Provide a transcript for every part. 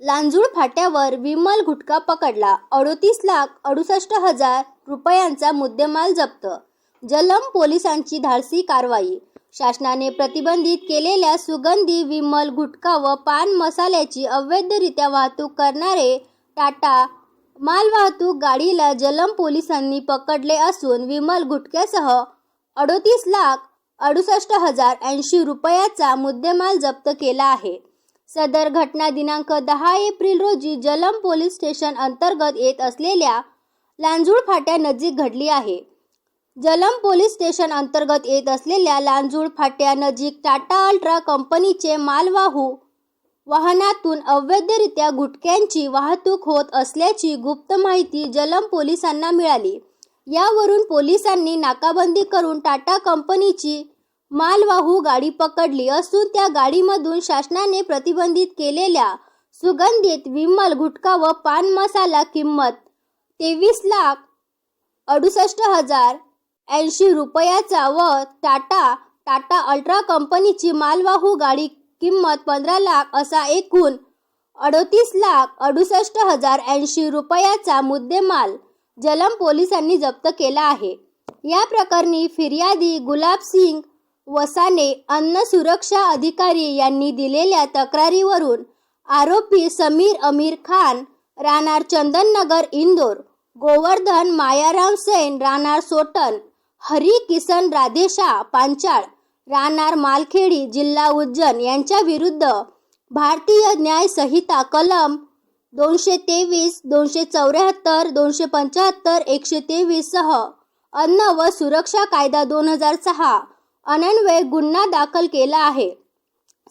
लांजूळ फाट्यावर विमल गुटखा पकडला. अडोतीस लाख अडुसष्ट हजार रुपयांचा मुद्देमाल जप्त. जलम पोलिसांची धाडसी कारवाई. शासनाने प्रतिबंधित केलेल्या सुगंधी विमल गुटखा व पान मसाल्याची अवैधरित्या वाहतूक करणारे टाटा मालवाहतूक गाडीला जलम पोलिसांनी पकडले असून विमल गुटख्यासह अडोतीस लाख अडुसष्ट हजार ऐंशी रुपयाचा मुद्देमाल जप्त केला आहे. सदर घटना दिनांक दहा एप्रिल रोजी जलम पोलीस स्टेशन अंतर्गत येत असलेल्या लांजूळ फाट्यानजीक घडली आहे. जलम पोलीस स्टेशन अंतर्गत येत असलेल्या लांजूळ फाट्यानजीक टाटा अल्ट्रा कंपनीचे मालवाहू वाहनातून अवैधरित्या गुटख्यांची वाहतूक होत असल्याची गुप्त माहिती जलम पोलिसांना मिळाली. यावरून पोलिसांनी नाकाबंदी करून टाटा कंपनीची मालवाहू गाडी पकडली असून त्या गाडीमधून शासनाने प्रतिबंधित केलेल्या सुगंधित विमल गुटखा व पान मसाला किंमत तेवीस लाख अडुसष्ट हजार ऐंशी रुपयाचा व टाटा टाटा अल्ट्रा कंपनीची मालवाहू गाडी किंमत पंधरा लाख असा एकूण अडतीस लाख अडुसष्ट हजार ऐंशी रुपयाचा मुद्देमाल जलम पोलिसांनी जप्त केला आहे. या प्रकरणी फिर्यादी गुलाब सिंग वसाने अन्न सुरक्षा अधिकारी यांनी दिलेल्या तक्रारीवरून आरोपी समीर अमीर खान राहणार चंदननगर इंदोर गोवर्धन मायाराम सेन राहणार सोटन हरी किसन राधेशा पांचाळ राहणार मालखेडी जिल्हा उज्जैन यांच्या विरुद्ध भारतीय न्याय संहिता कलम दोनशे तेवीस दोनशे चौऱ्याहत्तर दोनशे पंच्याहत्तर एकशे तेवीस सह अन्न व सुरक्षा कायदा दोन हजार सहा अनन्वये गुन्हा दाखल केला आहे.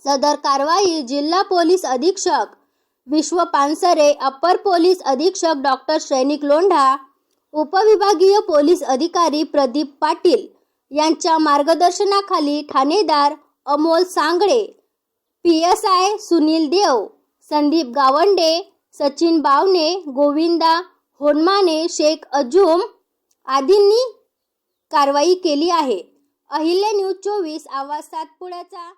सदर कारवाई जिल्हा पोलीस अधीक्षक विश्व पानसरे अप्पर पोलीस अधीक्षक डॉक्टर श्रेनिक लोंढा उपविभागीय पोलीस अधिकारी प्रदीप पाटील यांच्या मार्गदर्शनाखाली ठाणेदार Amol Sangle P S I Sunil Dev Sandeep Gawande Sachin Bawane Govinda Honmane Shaikh Ajum आदींनी कारवाई केली आहे. अहिल्या न्यूज चोवीस आवाज सातपुड्याचा.